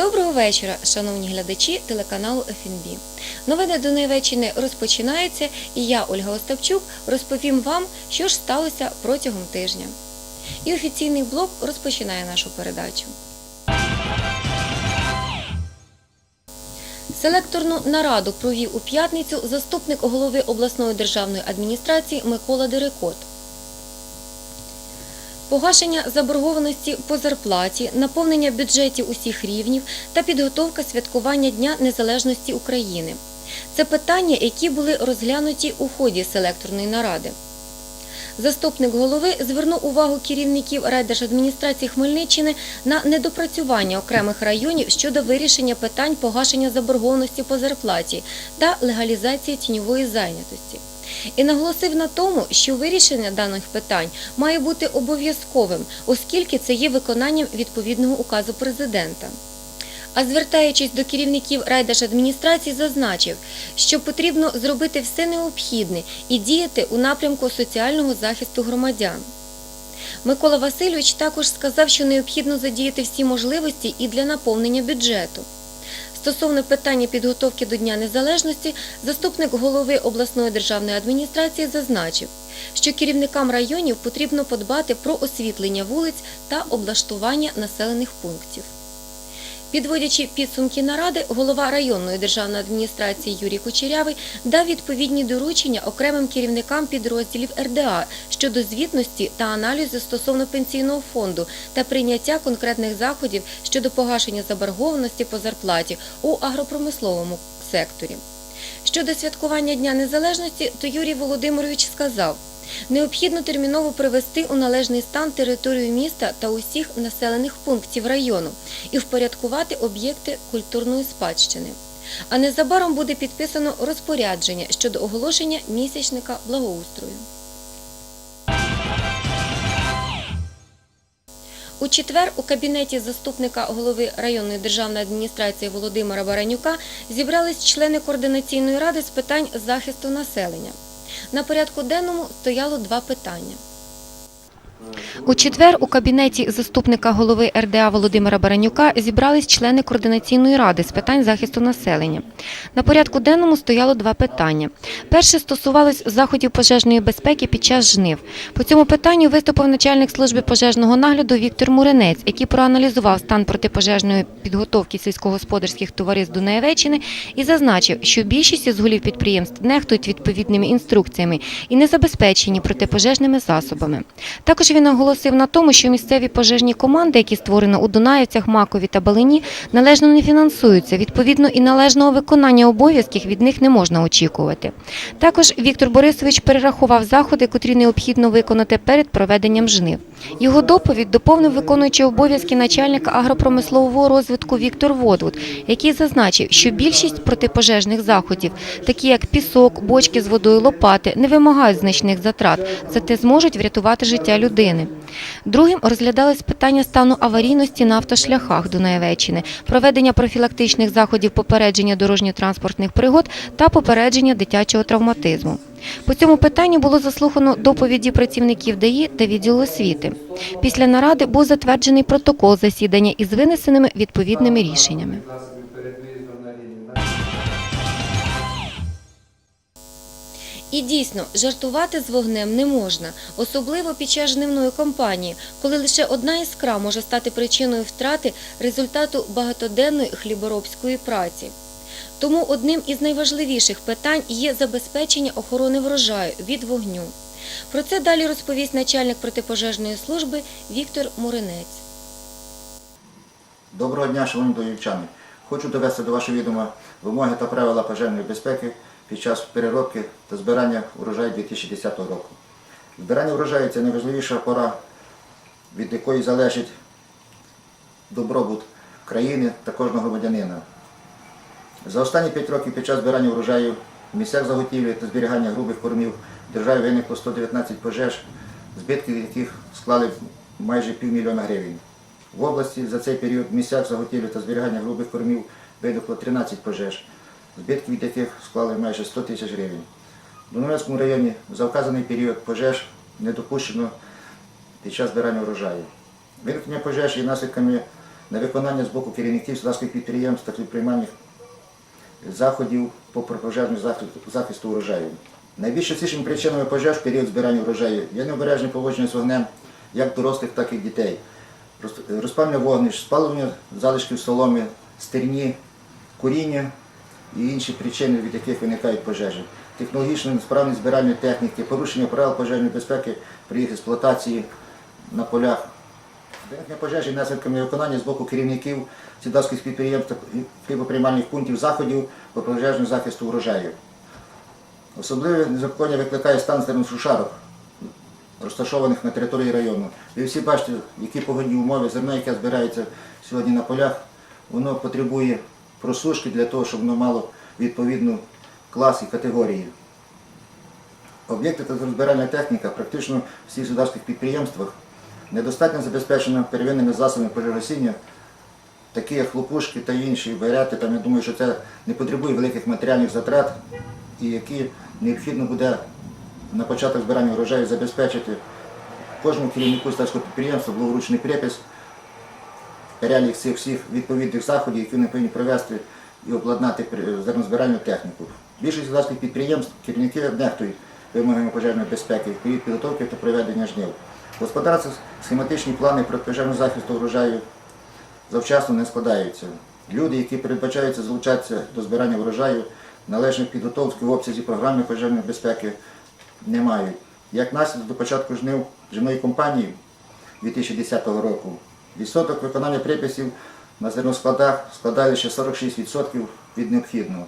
Доброго вечора, шановні глядачі телеканалу ФНБ. Новини Донеччини розпочинаються, і я, Ольга Остапчук, розповім вам, що ж сталося протягом тижня. І офіційний блок розпочинає нашу передачу. Селекторну нараду провів у п'ятницю заступник голови обласної державної адміністрації Микола Дерекот. Погашення заборгованості по зарплаті, наповнення бюджетів усіх рівнів та підготовка святкування Дня Незалежності України. Це питання, які були розглянуті у ході селекторної наради. Заступник голови звернув увагу керівників райдержадміністрації Хмельниччини на недопрацювання окремих районів щодо вирішення питань погашення заборгованості по зарплаті та легалізації тіньової зайнятості. І наголосив на тому, що вирішення даних питань має бути обов'язковим, оскільки це є виконанням відповідного указу президента. А звертаючись до керівників райдержадміністрації, зазначив, що потрібно зробити все необхідне і діяти у напрямку соціального захисту громадян. Микола Васильович також сказав, що необхідно задіяти всі можливості і для наповнення бюджету. Стосовно питання підготовки до Дня Незалежності, заступник голови обласної державної адміністрації зазначив, що керівникам районів потрібно подбати про освітлення вулиць та облаштування населених пунктів. Підводячи підсумки наради, голова районної державної адміністрації Юрій Кучерявий дав відповідні доручення окремим керівникам підрозділів РДА щодо звітності та аналізу стосовно пенсійного фонду та прийняття конкретних заходів щодо погашення заборгованості по зарплаті у агропромисловому секторі. Щодо святкування Дня Незалежності, то Юрій Володимирович сказав, необхідно терміново привести у належний стан територію міста та усіх населених пунктів району і впорядкувати об'єкти культурної спадщини. А незабаром буде підписано розпорядження щодо оголошення місячника благоустрою. У четвер у кабінеті заступника голови районної державної адміністрації Володимира Баранюка зібрались члени координаційної ради з питань захисту населення. На порядку денному стояло два питання. У четвер у кабінеті заступника голови РДА Володимира Баранюка зібрались члени координаційної ради з питань захисту населення. На порядку денному стояло два питання. Перше стосувалось заходів пожежної безпеки під час жнив. По цьому питанню виступив начальник служби пожежного нагляду Віктор Муренець, який проаналізував стан протипожежної підготовки сільськогосподарських товариств Дунаєвеччини і зазначив, що більшість із голів підприємств нехтують відповідними інструкціями і не забезпечені протипожежними засобами. Також він наголосив на тому, що місцеві пожежні команди, які створено у Дунаївцях, Макові та Балині, належно не фінансуються. Відповідно, і належного виконання обов'язків від них не можна очікувати. Також Віктор Борисович перерахував заходи, котрі необхідно виконати перед проведенням жнив. Його доповідь доповнив виконуючий обов'язки начальника агропромислового розвитку Віктор Водвуд, який зазначив, що більшість протипожежних заходів, такі як пісок, бочки з водою, лопати, не вимагають значних затрат, зате зможуть врятувати життя людини. Другим розглядалось питання стану аварійності на автошляхах Дунаєвеччини, проведення профілактичних заходів попередження дорожньо-транспортних пригод та попередження дитячого травматизму. По цьому питанню було заслухано доповіді працівників ДАІ та відділу освіти. Після наради був затверджений протокол засідання із винесеними відповідними рішеннями. І дійсно, жартувати з вогнем не можна, особливо під час жнивної кампанії, коли лише одна іскра може стати причиною втрати результату багатоденної хліборобської праці. Тому одним із найважливіших питань є забезпечення охорони врожаю від вогню. Про це далі розповість начальник протипожежної служби Віктор Муринець. Доброго дня, шановні доївчани. Хочу довести до вашого відома вимоги та правила пожежної безпеки під час переробки та збирання урожаю 2010 року. Збирання урожаю це найважливіша пора, від якої залежить добробут країни та кожного громадянина. За останні 5 років під час збирання урожаю в місцях заготівлі та зберігання грубих кормів в державі виникло 119 пожеж, збитки яких склали майже півмільйона гривень. В області за цей період в місцях заготівлі та зберігання грубих кормів виникло 13 пожеж, збитки від яких склали майже 100 тисяч гривень. В Донецькому районі за вказаний період пожеж не допущено під час збирання урожаю. Виникнення пожеж є наслідками на виконання з боку керівників сільських підприємств та приймальних заходів по пожежному захисту, урожаю. Найбільшими причинами пожеж в період збирання урожаю є необережне поводження з вогнем як дорослих, так і дітей. Роз- Розпалення вогнищ, спалення залишків соломи, стерні, куріння і інші причини, від яких виникають пожежі. Технологічна несправність збиральної техніки, порушення правил пожежної безпеки при їх експлуатації на полях. Виникнення пожежі наслідками виконання з боку керівників сільських підприємств хлібоприймальних пунктів заходів по пожежному захисту урожаю. Особливе незаконня викликає стан зерносушарок, розташованих на території району. Ви всі бачите, які погодні умови, зерно, яке збирається сьогодні на полях, воно потребує просушки для того, щоб воно мало відповідну клас і категорії. Об'єкти та розбиральна техніка практично в всіх сударських підприємствах недостатньо забезпечена первинними засобами пожежогасіння, такі як хлопушки та інші берети. Там, я думаю, що це не потребує великих матеріальних затрат, і які необхідно буде на початок збирання врожаю забезпечити кожному керівнику статського підприємства був вручений припис, перелік цих всіх відповідних заходів, які вони повинні провести і обладнати зернозбиральну техніку. Більшість господарських підприємств керівники нехтують вимогами пожежної безпеки, відповідь підготовки та проведення жнив. Господарство схематичні плани протипожежного захисту врожаю завчасно не складаються. Люди, які передбачаються залучатися до збирання врожаю, належної підготовки в обсязі програми пожежної безпеки не мають. Як наслідок до початку жнив жінної компанії 2010 року відсоток виконання приписів на зерноскладах складає ще 46% від необхідного.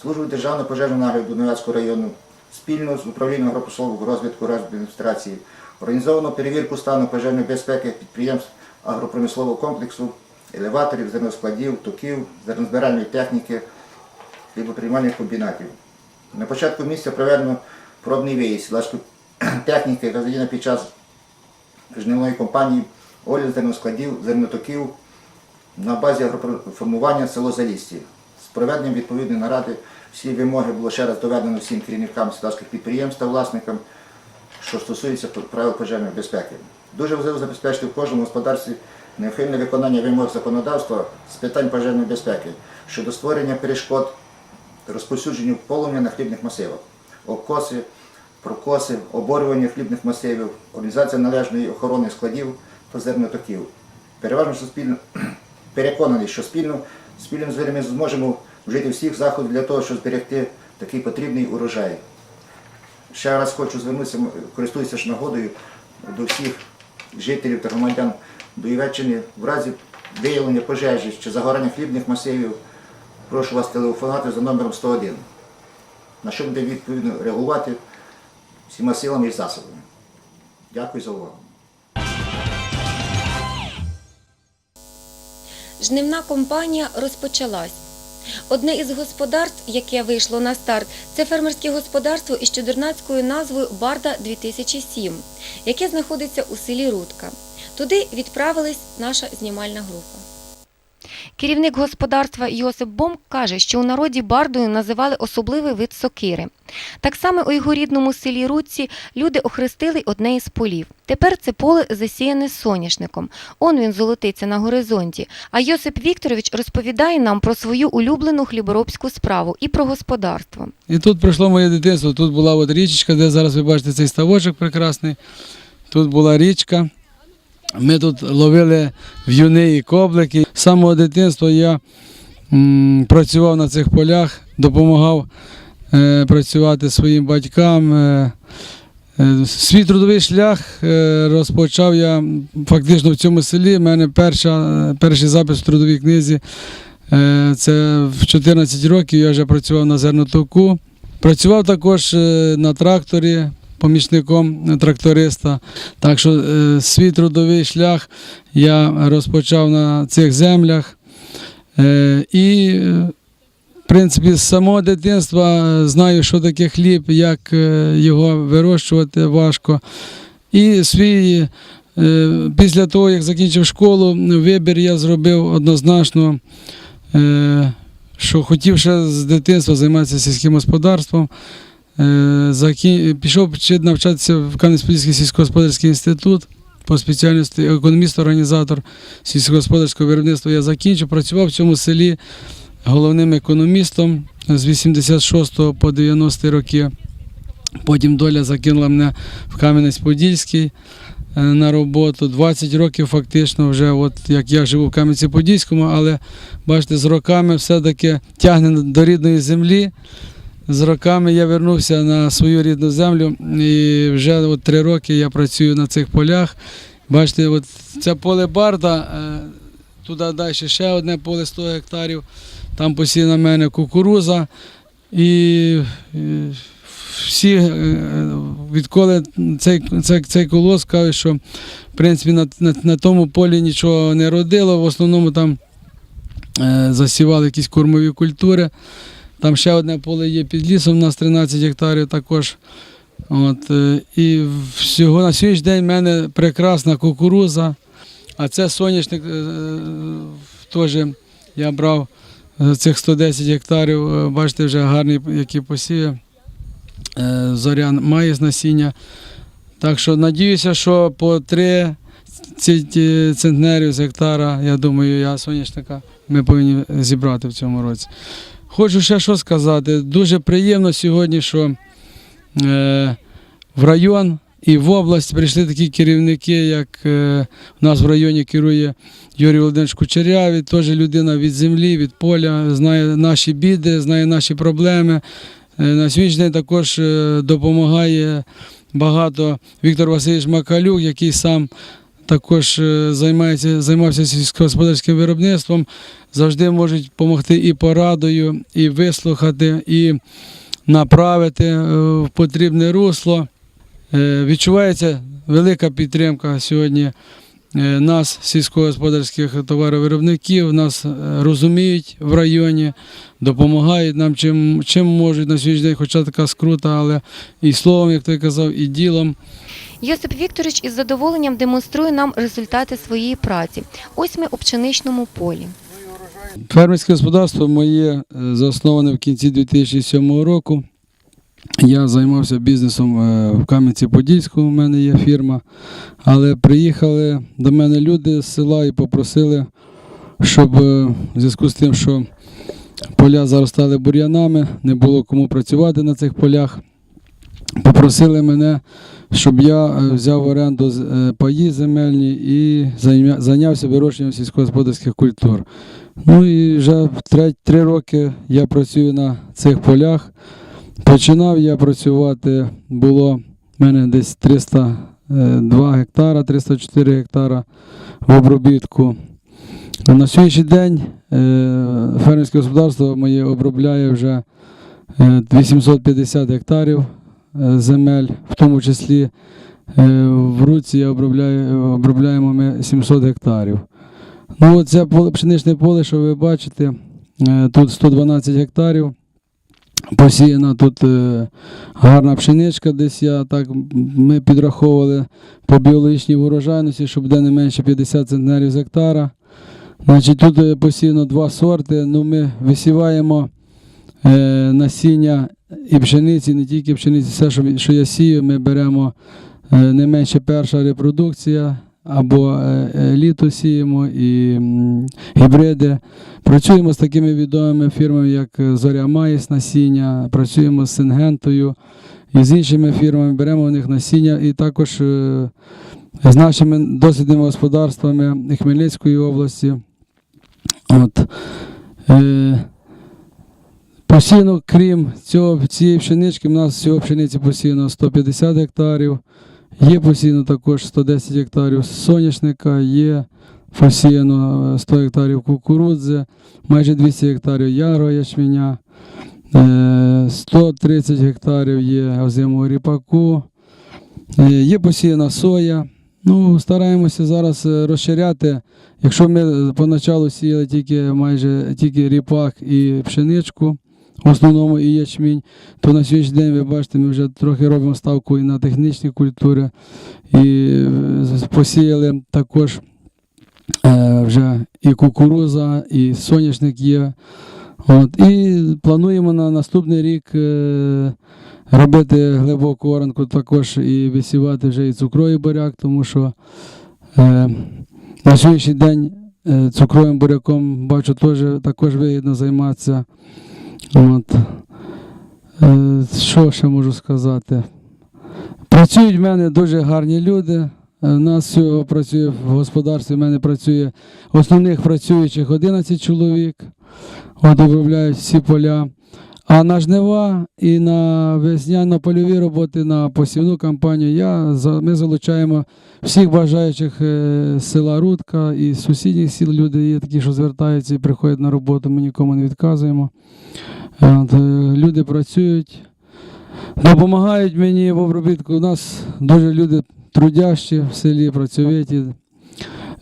Службою державного пожежного нагляду Новацького району спільно з управлінням агропромислового розвитку адміністрації організовано перевірку стану пожежної безпеки підприємств агропромислового комплексу, елеваторів, зерноскладів, токів, зернозбиральної техніки, хлібоприймальних комбінатів. На початку місяця проведено пробний виїзд сільської техніки, яка під час жнивної компанії огляд зерноскладів, зернотоків на базі агроформування село Залісті. З проведенням відповідної наради всі вимоги було ще раз доведено всім керівникам сільських підприємств та власникам, що стосується правил пожежної безпеки. Дуже важливо забезпечити в кожному господарстві неухильне виконання вимог законодавства з питань пожежної безпеки щодо створення перешкод розповсюдженню полум'я на хлібних масивах, обкоси, прокоси, оборювання хлібних масивів, організація належної охорони складів та зернотоків. Переважно суспільно переконаний, що спільно, спільним з ми зможемо вжити всіх заходів для того, щоб зберегти такий потрібний урожай. Ще раз хочу звернутися, користуюся ж нагодою до всіх жителів та громадян Доєвеччини в разі виявлення пожежі чи загорання хлібних масивів. Прошу вас телефонувати за номером 101, на що буде відповідно реагувати всіма силами і засобами. Дякую за увагу. Жнивна компанія розпочалась. Одне із господарств, яке вийшло на старт, це фермерське господарство із чудернацькою назвою Барда 2007, яке знаходиться у селі Рудка. Туди відправилась наша знімальна група. Керівник господарства Йосип Бом каже, що у народі бардою називали особливий вид сокири. Так само у його рідному селі Рудці люди охрестили одне із полів. Тепер це поле засіяне соняшником. Он він золотиться на горизонті. А Йосип Вікторович розповідає нам про свою улюблену хліборобську справу і про господарство. І тут пройшло моє дитинство. Тут була от річечка, де зараз ви бачите цей ставочок прекрасний. Тут була річка. Ми тут ловили в'юни і коблики. З самого дитинства я працював на цих полях, допомагав е, працювати своїм батькам. Е, е, Свій трудовий шлях розпочав я фактично в цьому селі. У мене перша, перший запис в трудовій книзі. Це в 14 років я вже працював на зернотоку. Працював також на тракторі помічником тракториста. Так що е, свій трудовий шлях я розпочав на цих землях. Е, І, в принципі, з самого дитинства знаю, що таке хліб, як е, його вирощувати важко. І свій, після того, як закінчив школу, вибір я зробив однозначно, що хотів ще з дитинства займатися сільським господарством. Е, Пішов навчатися в Кам'янець-Подільський сільськогосподарський інститут. по спеціальності економіст-організатор сільськогосподарського виробництва. Я закінчив, працював в цьому селі головним економістом з 86 по 90 роки. Потім доля закинула мене в Кам'янець-Подільський е, на роботу. 20 років фактично вже, от як я живу в Кам'янці-Подільському, але бачите, з роками все-таки тягне до рідної землі. З роками я вернувся на свою рідну землю і вже от три роки я працюю на цих полях. Бачите, от це поле Барда, е, туди далі ще одне поле 100 гектарів, там посіяна в мене кукуруза. І е, всі, е, відколи цей, цей, цей колос кажуть, що в принципі на, на, на тому полі нічого не родило, в основному там засівали якісь кормові культури. Там ще одне поле є під лісом, у нас 13 гектарів також. От, е, і всього на сьогоднішній день в мене прекрасна кукуруза, а це соняшник е, е, теж я брав цих 110 гектарів, бачите, вже гарні, які посіяв. Е, Зорян має з насіння. Так що надіюся, що по 3 ці- центнерів з гектара, я думаю, я соняшника ми повинні зібрати в цьому році. Хочу ще що сказати. Дуже приємно сьогодні, що е, в район і в область прийшли такі керівники, як е, у нас в районі керує Юрій Володимирович Кучерявий, теж людина від землі, від поля, знає наші біди, знає наші проблеми. Е, на сьогоднішній день також е, допомагає багато Віктор Васильович Макалюк, який сам також е, займається, займався сільськогосподарським виробництвом, завжди можуть допомогти і порадою, і вислухати, і направити е, в потрібне русло. Е, Відчувається велика підтримка сьогодні е, нас, сільськогосподарських товаровиробників, нас розуміють в районі, допомагають нам чим, чим можуть на сьогоднішній день, хоча така скрута, але і словом, як той казав, і ділом. Йосип Вікторович із задоволенням демонструє нам результати своєї праці. Ось ми у пшеничному полі. Фермерське господарство моє е, засноване в кінці 2007 року. Я займався бізнесом е, в Кам'янці-Подільському, у мене є фірма. Але приїхали до мене люди з села і попросили, щоб е, в зв'язку з тим, що поля заростали бур'янами, не було кому працювати на цих полях. Попросили мене, щоб я взяв в оренду паї земельні і зайнявся вирощенням сільськогосподарських культур. Ну і вже три, роки я працюю на цих полях. Починав я працювати, було в мене десь 302 гектара, 304 гектара в обробітку. На сьогоднішній день е, фермерське господарство моє обробляє вже е, 850 гектарів е, земель, в тому числі е, в руці обробляємо ми 700 гектарів. Ну, це поле, пшеничне поле, що ви бачите, е, тут 112 гектарів. Посіяна тут е, гарна пшеничка, десь я так ми підраховували по біологічній урожайності, щоб буде не менше 50 центнерів з гектара. Значить, тут е, посіяно два сорти. Ну, ми висіваємо е, насіння і пшениці, не тільки пшениці, все, що, що я сію, ми беремо е, не менше перша репродукція або е, е, літо сіємо і гібриди. Працюємо з такими відомими фірмами, як е, Зоря Маїс насіння, працюємо з Сингентою і з іншими фірмами, беремо у них насіння і також з нашими дослідними господарствами Хмельницької області. От. Е, крім цього, цієї пшенички, в нас всього пшениці посіяно 150 гектарів. Є посіяно також 110 гектарів соняшника, є посіяно е, 100 гектарів кукурудзи, майже 200 гектарів ярого ячменя, е, 130 гектарів є озимого ріпаку, е, є посіяна соя. Ну, стараємося зараз е, розширяти. Якщо ми поначалу сіяли тільки майже тільки ріпак і пшеничку, в основному і ячмінь, то на сьогоднішній день ви бачите, ми вже трохи робимо ставку і на технічні культури, і е, посіяли також е, вже і кукуруза, і соняшник є. От, і плануємо на наступний рік е, робити глибоку оранку також і висівати вже і цукровий буряк, тому що на сьогоднішній день цукровим буряком бачу теж також вигідно займатися. От. Е, що ще можу сказати? Працюють в мене дуже гарні люди. Е, У нас працює в господарстві, в мене працює основних працюючих 11 чоловік. От обробляють всі поля. А на жнива і на весняно-польові роботи, на посівну кампанію я, ми залучаємо всіх бажаючих е, села Рудка і сусідніх сіл люди є такі, що звертаються і приходять на роботу, ми нікому не відказуємо. От, е, люди працюють, допомагають мені в обробітку. У нас дуже люди трудящі в селі, працьовиті.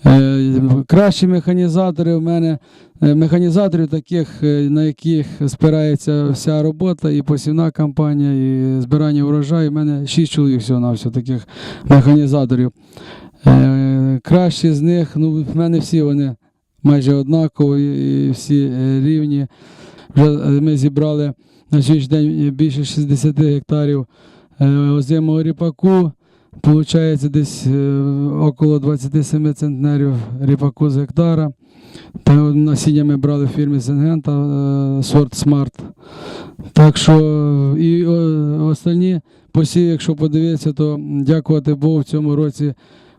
Е, Кращі механізатори в мене, механізаторів таких, е, на яких спирається вся робота, і посівна кампанія, і збирання урожаю. У мене шість чоловік всього на всього таких механізаторів. Е, Кращі з них, ну, в мене всі вони майже однакові, і всі е, рівні. Вже е, ми зібрали на сьогоднішній день більше 60 гектарів е, озимого ріпаку. Получається десь е, около 27 центнерів ріпаку з гектара. Та насіння ми брали в фірмі Сингента е, сорт Смарт. Так що і останні посіви, якщо подивитися, то дякувати Богу в цьому році.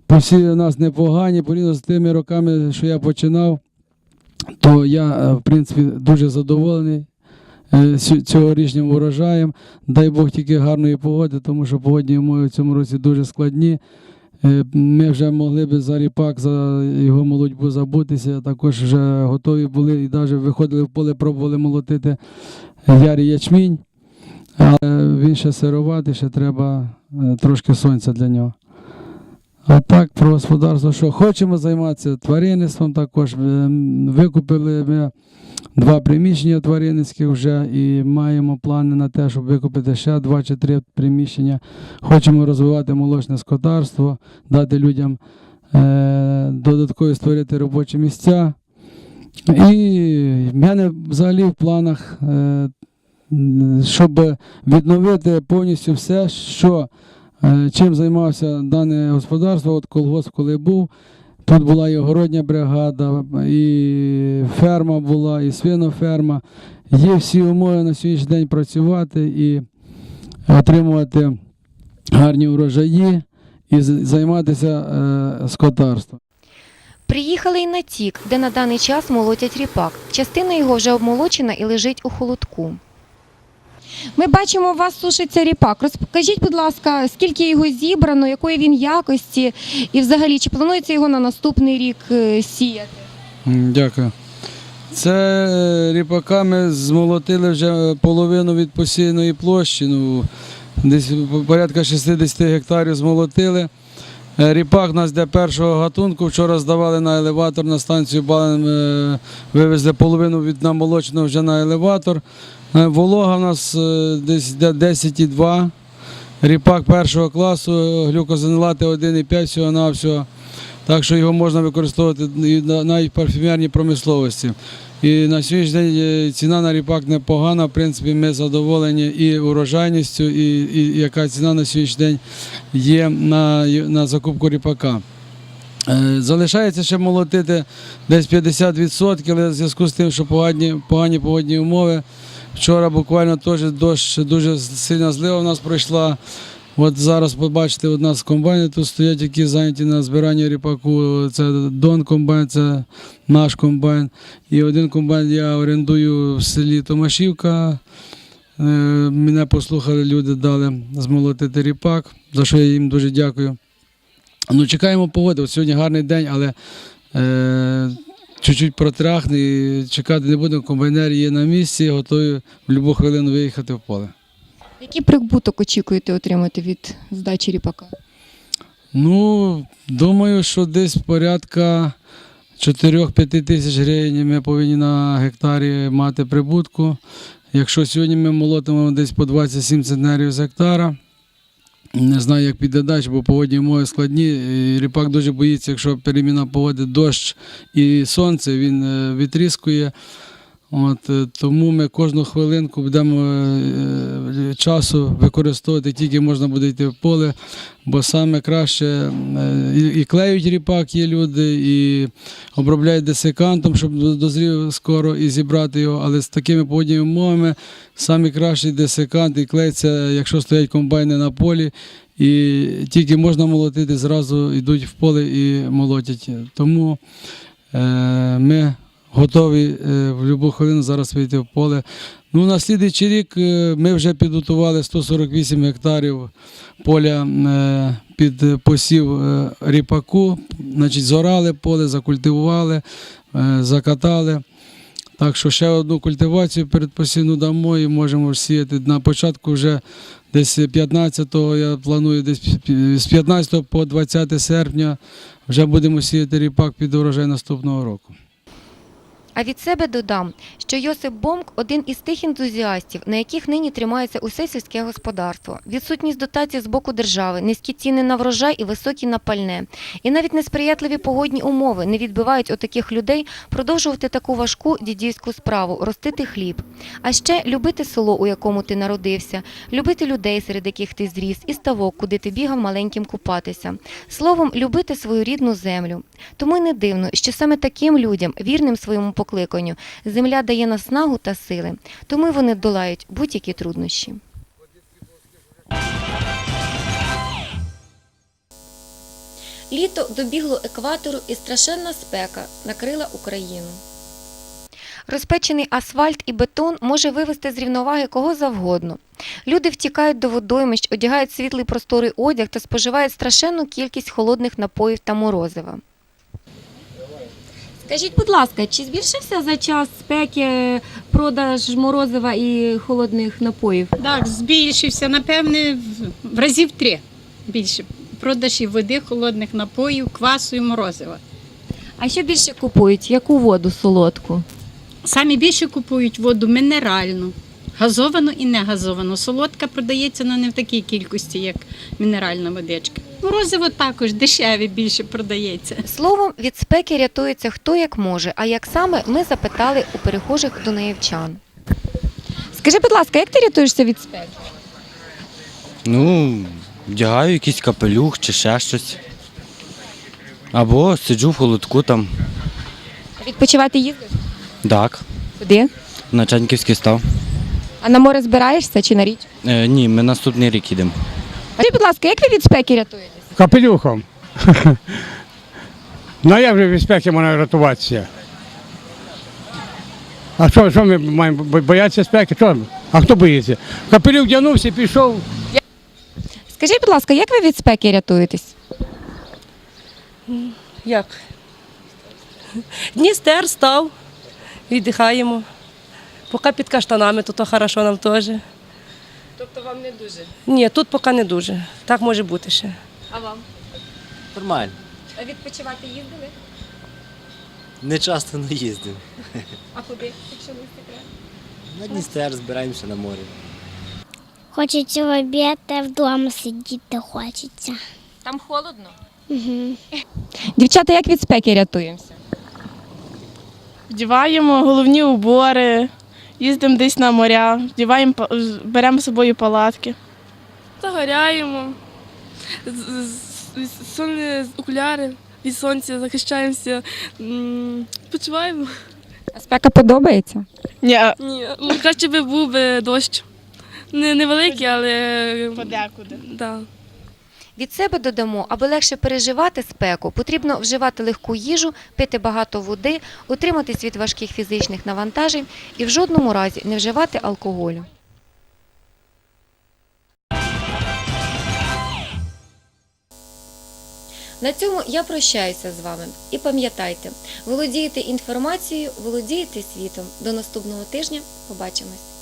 Посіви у нас непогані, порівняно з тими роками, що я починав, то я, е, в принципі, дуже задоволений е, цьогорічним урожаєм. Дай Бог тільки гарної погоди, тому що погодні умови в цьому році дуже складні. Е, Ми вже могли би за ріпак, за його молодьбу забутися. Також вже готові були і навіть виходили в поле, пробували молотити ярий ячмінь. Але він ще сироватий, ще треба е, трошки сонця для нього. А так, про господарство, що хочемо займатися тваринництвом також. Викупили ми два приміщення тваринницьких вже і маємо плани на те, щоб викупити ще два чи три приміщення. Хочемо розвивати молочне скотарство, дати людям е, додаткові створити робочі місця. І в мене взагалі в планах, е, щоб відновити повністю все, що чим займався дане господарство, от колгосп, коли був. Тут була і огородня бригада, і ферма була, і свиноферма. Є всі умови на сьогоднішній день працювати і отримувати гарні урожаї і займатися е, скотарством. Приїхали й на тік, де на даний час молотять ріпак. Частина його вже обмолочена і лежить у холодку. Ми бачимо, у вас сушиться ріпак. Розкажіть, будь ласка, скільки його зібрано, якої він якості, і взагалі чи планується його на наступний рік е, сіяти? Дякую. Це е, ріпака ми змолотили вже половину від посійної площі. Ну, десь порядка 60 гектарів змолотили. Е, Ріпак у нас для першого гатунку. Вчора здавали на елеватор на станцію Бален, е, вивезли половину від намолоченого вже на елеватор. Е, Волога у нас десь 10,2. Ріпак першого класу, глюкозинолати 1,5 всього на всього. Так що його можна використовувати на- навіть в парфюмерній промисловості. І на сьогоднішній день е, ціна на ріпак непогана. В принципі, ми задоволені і урожайністю, і, і яка ціна на сьогоднішній день є на, на закупку ріпака. Е, Залишається ще молотити десь 50%, але в зв'язку з тим, що погані, погані погодні умови. Вчора буквально теж дощ, дуже сильна злива у нас пройшла. От зараз побачите, у нас комбайни тут стоять, які зайняті на збиранні ріпаку. Це Дон комбайн, це наш комбайн. І один комбайн я орендую в селі Томашівка. Е, Мене послухали люди, дали змолотити ріпак, за що я їм дуже дякую. Ну, чекаємо погоди. От сьогодні гарний день, але е, чуть-чуть протрахне і чекати не будемо. Комбайнер є на місці, готові в будь-яку хвилину виїхати в поле. Який прибуток очікуєте отримати від здачі ріпака? Ну, думаю, що десь порядка 4-5 тисяч гривень ми повинні на гектарі мати прибутку. Якщо сьогодні ми молотимо десь по 27 центнерів з гектара, не знаю, як піде далі, бо погодні умови складні. Ріпак дуже боїться, якщо переміна погоди, дощ і сонце, він е, відрізкує. От, е, тому ми кожну хвилинку будемо е, часу використовувати, тільки можна буде йти в поле, бо саме краще е, і, клеють ріпак є люди, і обробляють десикантом, щоб дозрів скоро і зібрати його. Але з такими погодніми умовами самі кращий десикант і це, якщо стоять комбайни на полі, і тільки можна молотити, зразу йдуть в поле і молотять. Тому е, ми готові е, в будь-яку хвилину зараз вийти в поле. Ну, на слідуючий рік е, ми вже підготували 148 гектарів поля е, під посів ріпаку. Значить, зорали поле, закультивували, закатали. Так що ще одну культивацію передпосівну дамо і можемо сіяти. На початку вже десь 15-го, я планую десь з 15 по 20 серпня вже будемо сіяти ріпак під урожай наступного року. А від себе додам, що Йосип Бомк один із тих ентузіастів, на яких нині тримається усе сільське господарство. Відсутність дотацій з боку держави, низькі ціни на врожай і високі на пальне. І навіть несприятливі погодні умови не відбивають у таких людей продовжувати таку важку дідівську справу ростити хліб. А ще любити село, у якому ти народився, любити людей, серед яких ти зріс, і ставок, куди ти бігав маленьким купатися. Словом, любити свою рідну землю. Тому й не дивно, що саме таким людям, вірним своєму покликанню, земля дає наснагу та сили. Тому вони долають будь-які труднощі. Літо добігло екватору і страшенна спека накрила Україну. Розпечений асфальт і бетон може вивести з рівноваги кого завгодно. Люди втікають до водоймищ, одягають світлий просторий одяг та споживають страшенну кількість холодних напоїв та морозива. Скажіть, будь ласка, чи збільшився за час спеки продаж морозива і холодних напоїв? Так, збільшився, напевне, в- в разів три більше. Продажі води, холодних напоїв, квасу і морозива. А що більше купують? Яку воду солодку? Самі більше купують воду мінеральну, газовану і не газовану. Солодка продається але не в такій кількості, як мінеральна водичка. Морозиво також дешеве більше продається. Словом, від спеки рятується хто як може, а як саме ми запитали у перехожих дунаївчан. Скажи, будь ласка, як ти рятуєшся від спеки? Ну, вдягаю якийсь капелюх чи ще щось. Або сиджу в холодку там. Відпочивати їздиш? Так, Куди? на Чаньківський став. А на море збираєшся чи на річ? Е, ні, ми наступний рік їдемо. Скажіть, будь ласка, як ви від спеки рятуєтесь? Капелюхом. ну а як вже від спеки можна рятуватися? А що, що ми маємо бо- боятися спеки? Що? А хто боїться? Капелюх вдягнувся, пішов. Скажіть, будь ласка, як ви від спеки рятуєтесь? Як? Дністер став, віддихаємо. Поки під каштанами, то, то хорошо нам теж. Тобто вам не дуже. Ні, тут поки не дуже. Так може бути ще. А вам? Нормально. А відпочивати їздили? Не часто не їздимо. А куди, якщо не секрет? На Дністер збираємося на морі. Хочеться в обід, а вдома сидіти хочеться. Там холодно. Угу. Дівчата, як від спеки рятуємося? Вдіваємо головні убори, їздимо десь на моря, вдіваємо, беремо з собою палатки. Загоряємо, сонні окуляри від сонця захищаємося, м, відпочиваємо. А спека подобається? Ні, Ні, ну, краще би був би дощ. Не, невеликий, але подекуди. да. Від себе додамо, аби легше переживати спеку, потрібно вживати легку їжу, пити багато води, утриматись від важких фізичних навантажень і в жодному разі не вживати алкоголю. На цьому я прощаюся з вами і пам'ятайте, володієте інформацією, володієте світом. До наступного тижня побачимось.